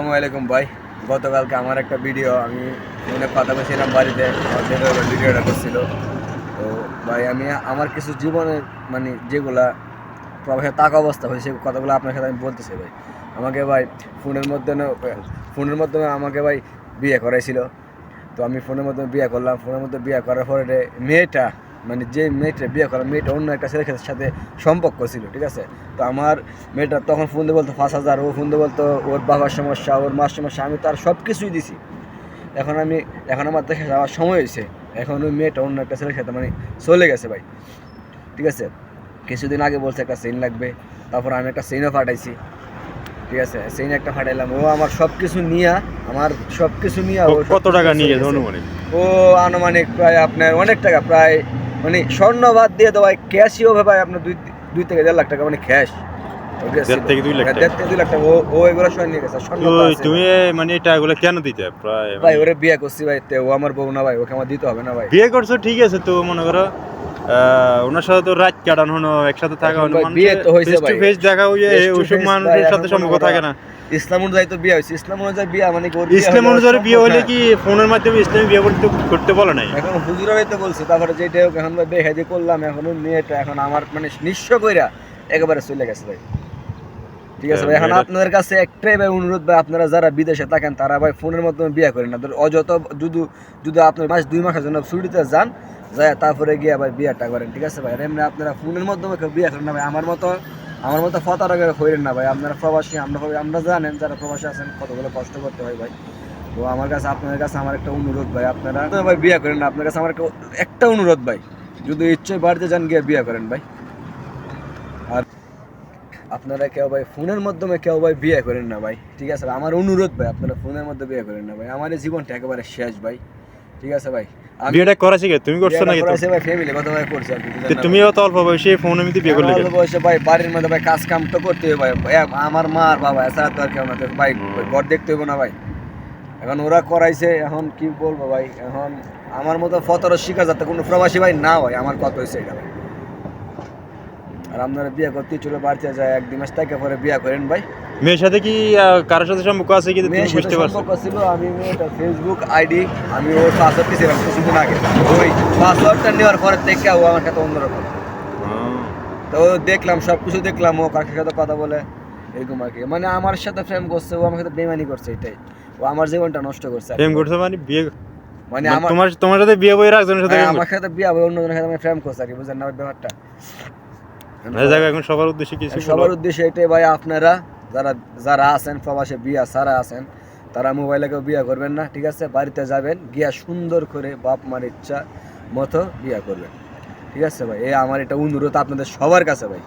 আসসালামু আলাইকুম ভাই। গতকালকে আমার একটা ভিডিও, আমি ফোনে কথা বলছিলাম বাড়িতে ভিডিওটা করছিল। তো ভাই, আমি আমার কিছু জীবনের মানে যেগুলা প্রবাহের তাক অবস্থা হয়েছে কথাগুলো আপনার সাথে আমি বলতেছি ভাই। আমাকে ভাই ফোনের মাধ্যমে ফোনের মাধ্যমে আমাকে ভাই বিয়ে করাইছিল। তো আমি ফোনের মাধ্যমে বিয়ে করলাম। ফোনের মধ্যে বিয়ে করার পরে মেয়েটা মানে যে মেয়েটা বিয়ে করা মেয়েটা অন্য একটা ছেলের সাথে সম্পর্ক ছিল ঠিক আছে? তো আমার মেয়েটা তখন ফোন দিয়ে বলতো পাঁচ হাজার। ও ফোন দিয়ে বলতো ওর বাবার সমস্যা ওর মার সমস্যা আমি তার সব কিছুই দিছি। এখন আমি এখন আমার দেখে যাওয়ার সময় হয়েছে। এখন ওই মেয়েটা অন্য একটা ছেলের সাথে মানে চলে গেছে ভাই। ঠিক আছে? কিছুদিন আগে বলছে একটা চেইন লাগবে। তারপর আমি একটা চেইনও ফাটাইছি ঠিক আছে? চেইন একটা ফাটাইলাম ও আমার সব কিছু নিয়ে আমার সব কিছু নিয়ে ও কত টাকা নিয়ে। ও আনুমানিক প্রায় আপনার অনেক টাকা প্রায় মানে স্বর্ণ বাদ দিয়ে ভাই ক্যাশই হবে ভাই আপনার দুই দুই থেকে দেড় লাখ টাকা মানে ক্যাশ মানে মানে- বিয়ে করছি ভাই তে ও আমার বউ না ভাই ওকে আমার দিতে হবে না ভাই। বিয়ে করছ ঠিক আছে তো মনে করো আহ, ওনার সাথে তো রাত কাটানো হলো একসাথে থাকা বিয়ে তো হয়েছে ফেস দেখা মানুষের সাথে সম্পর্ক থাকে না। ইসলাম অনুযায়ী তো বিয়ে হয়েছে। ইসলাম অনুযায়ী বিয়ে মানে কি ওর বিয়ে ইসলাম অনুযায়ী বিয়ে হলে কি ফোনের মাধ্যমে ইসলামী বিয়ে করতে করতে বলে নাই? এখন হুজুরাই তো বলছে তারপরে যেটা হোক এখন দেখে যে করলাম এখন মেয়েটা এখন আমার মানে নিঃস্ব কইরা একেবারে চলে গেছে ভাই। ঠিক আছে ভাই এখন আপনাদের কাছে একটাই ভাই অনুরোধ ভাই আপনারা যারা বিদেশে থাকেন তারা ভাই ফোনের মাধ্যমে বিয়ে করেন না। অযত যদি যদি আপনার মাস দুই মাসের জন্য ছুটিতে যান যায় তারপরে গিয়ে ভাই বিয়েটা করেন ঠিক আছে ভাই? এমনি আপনারা ফোনের মাধ্যমে বিয়ে করেন না ভাই আমার মতো আমার মতো ফতারকে হইলেন না ভাই। আপনারা প্রবাসী, আমরা আমরা জানেন যারা প্রবাসী আছেন কতগুলো কষ্ট করতে হয় ভাই। তো আমার কাছে, আপনাদের কাছে আমার একটা অনুরোধ ভাই, আপনারা ভাই বিয়ে করেন না, আপনার কাছে আমার একটা- অনুরোধ ভাই। যদি ইচ্ছে বাড়িতে যান গিয়ে বিয়ে করেন ভাই। আর আপনারা কেউ ভাই ফোনের মাধ্যমে কেউ ভাই বিয়ে করেন না ভাই, ঠিক আছে? আমার অনুরোধ ভাই, আপনারা ফোনের মধ্যে বিয়ে করেন না ভাই। আমার জীবনটা একেবারে শেষ ভাই। ঠিক আছে ভাই আমি বিয়েটা করাছি কে তুমি করছ নাকি তো? ভাই ফ্যামিলি কথা ভাই করছি তো তুমিও ভাই? তো অল্প বয়সে ফোন এমনিতে বিয়ে করলে আমার কেন? অল্প বয়সে ভাই বাড়ির মধ্যে ভাই কাজ কাম তো করতে হবে ভাই আমার মা আর বাবা এছাড়া তো আর কেউ না ভাই। ঘর দেখতে হবে না ভাই এখন ওরা করাইছে এখন কি বলব ভাই এখন আমার মতো ফতর শিকার যাতে কোনো প্রবাসী ভাই না হয় আমার কত হয়েছে এটা ভাই আর আপনারা বিয়ে করতে চলে বাড়িতে যায় এক দুই মাস থেকে পরে বিয়ে করেন ভাই। মেয়ের সাথে কি কারোর সাথে সম্পর্ক আছে কি? তুমি বুঝতে পারছ? সম্পর্ক ছিল আমি মেয়েটা ফেসবুক আইডি আমি ওর পাসওয়ার্ড দিয়েছিলাম কিছুদিন আগে। ওই পাসওয়ার্ডটা নেওয়ার পরে থেকে ও আমার সাথে অন্যরকম। তো দেখলাম সব কিছু দেখলাম ও কাকের সাথে কথা বলে এরকম আর কি। মানে আমার সাথে প্রেম করছে ও আমার সাথে বেমানি করছে এটাই। ও আমার জীবনটা নষ্ট করছে। প্রেম করছ মানে বিয়ে মানে মানে আমার তোমার তোমার সাথে বিয়ে বই একজনের সাথে হ্যাঁ, আমার সাথে বিয়ে হবে অন্যজনের সাথে আমি প্রেম করছে আর কি বুঝলেন না? ব্যাপারটা। এখন সবার উদ্দেশ্যে কিছু সবার উদ্দেশ্যে এটাই ভাই আপনারা যারা যারা আছেন প্রবাসে বিয়া সারা আছেন তারা মোবাইলে কেউ বিয়া করবেন না ঠিক আছে? বাড়িতে যাবেন গিয়া সুন্দর করে বাপ মার ইচ্ছা মতো বিয়া করবেন। ঠিক আছে ভাই? এ আমার এটা অনুরোধ আপনাদের সবার কাছে ভাই।